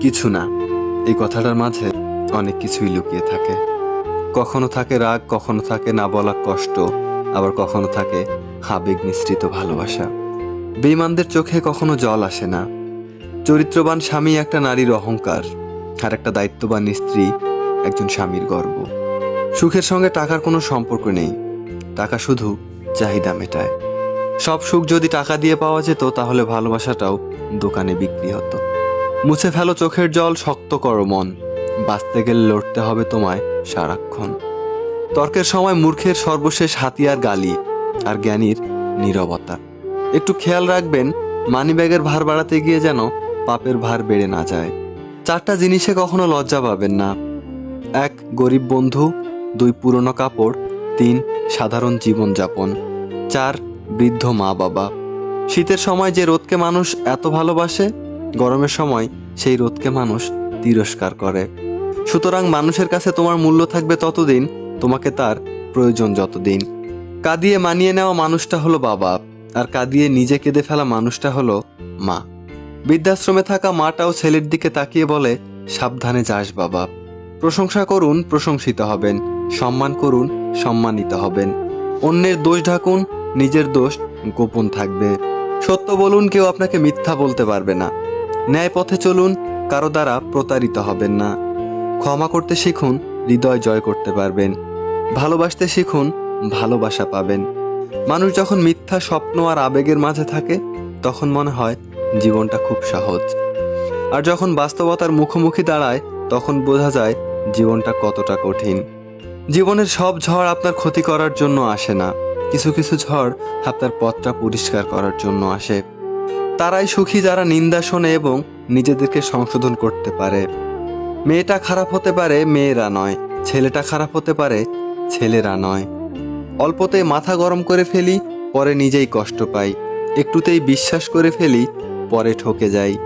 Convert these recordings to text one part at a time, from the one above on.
কিছু না। এই কথাটার মাঝে অনেক কিছুই লুকিয়ে থাকে। কখনো থাকে রাগ, কখনো থাকে না বলা কষ্ট, আবার কখনো থাকে আবেগ মিশ্রিত ভালোবাসা। বেইমানদের চোখে কখনো জল আসে না। চরিত্রবান স্বামী একটা নারীর অহংকার, আর একটা দায়িত্ববান স্ত্রী একজন স্বামীর গর্ব। সুখের সঙ্গে টাকার কোনো সম্পর্ক নেই। টাকা শুধু চাহিদা মেটায়। সব সুখ যদি টাকা দিয়ে পাওয়া যেত, তাহলে ভালোবাসাটাও দোকানে বিক্রি হতো। মুছে ফেলো চোখের জল, শক্ত করো মন। বাঁচতে গেলে লড়তে হবে তোমায় সারাক্ষণ। তর্কের সময় মূর্খের সর্বশেষ হাতিয়ার গালি আর জ্ঞানীর নীরবতা। একটু খেয়াল রাখবেন, মানিব্যাগের ভার বাড়াতে গিয়ে যেন পাপের ভার বেড়ে না যায়। চারটা জিনিসে কখনো লজ্জা পাবেন না। এক, গরিব বন্ধু। দুই, পুরনো কাপড়। তিন, সাধারণ জীবনযাপন। চার, বৃদ্ধ মা বাবা শীতের সময় যে রোদকে মানুষ এত ভালোবাসে গরমের সময় সেই রোদকে মানুষ তিরস্কার করে। সুতরাং মানুষের কাছে তোমার মূল্য থাকবে ততদিন, তোমাকে তার প্রয়োজন যতদিন। কাঁদিয়ে মানিয়ে নেওয়া মানুষটা হলো বাবা, আর কাঁদিয়ে নিজে কেঁদে ফেলা মানুষটা হলো মা। বৃদ্ধাশ্রমে থাকা মাটাও ছেলের দিকে তাকিয়ে বলে, সাবধানে যাস বাবা। প্রশংসা করুন, প্রশংসিত হবেন। সম্মান করুন, সম্মানিত হবেন। অন্যের দোষ ঢাকুন, নিজের দোষ গোপন থাকবে। সত্য বলুন, কেউ আপনাকে মিথ্যা বলতে পারবে না। ন্যায় পথে চলুন, কারও দ্বারা প্রতারিত হবেন না। ক্ষমা করতে শিখুন, হৃদয় জয় করতে পারবেন। ভালোবাসতে শিখুন, ভালোবাসা পাবেন। মানুষ যখন মিথ্যা স্বপ্ন আর আবেগের মাঝে থাকে, তখন মনে হয় জীবনটা খুব সহজ। আর যখন বাস্তবতার মুখোমুখি দাঁড়ায়, তখন বোঝা যায় জীবনটা কতটা কঠিন। জীবনের সব ঝড় আপনার ক্ষতি করার জন্য আসে না। কিছু কিছু ঝড় আপনার পথটা পরিষ্কার করার জন্য আসে। তারাই সুখী যারা নিন্দা শোনে এবং নিজেদেরকে সংশোধন করতে পারে। মেয়েটা খারাপ হতে পারে, মেয়েরা নয়। ছেলেটা খারাপ হতে পারে, ছেলেরা নয়। অল্পতেই মাথা গরম করে ফেলি, পরে নিজেই কষ্ট পাই। একটুতেই বিশ্বাস করে ফেলি, পরে ঠকে যাই।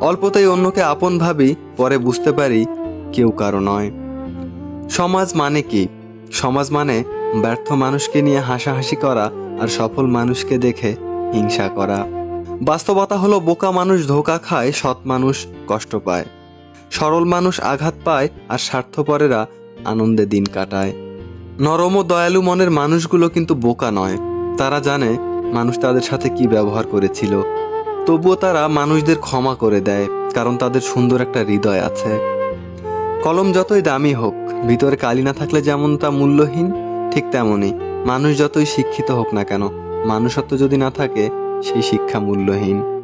অল্পতেই অন্যকে আপন ভাবি, পরে বুঝতে পারি কেউ কারও নয়। সমাজ মানে কি? সমাজ মানে ব্যর্থ মানুষকে নিয়ে হাসাহাসি করা আর সফল মানুষকে দেখে হিংসা করা। বাস্তবতা হলো, বোকা মানুষ ধোকা খায়, সৎ মানুষ কষ্ট পায়। সরল মানুষ আঘাত পায় আর স্বার্থপরেরা আনন্দে দিন কাটায়। নরম ও দয়ালু মনের মানুষগুলো কিন্তু বোকা নয়। তারা জানে মানুষ তাদের সাথে কি ব্যবহার করেছিল। তবুও তারা মানুষদের ক্ষমা করে দেয়, কারণ তাদের সুন্দর একটা হৃদয় আছে। কলম যতই দামি হোক, ভিতরে কালি না থাকলে যেমন তা মূল্যহীন, ঠিক তেমনই। মানুষ যতই শিক্ষিত হোক না কেন, মানুষত্ব যদি না থাকে সেই শিক্ষা মূল্যহীন।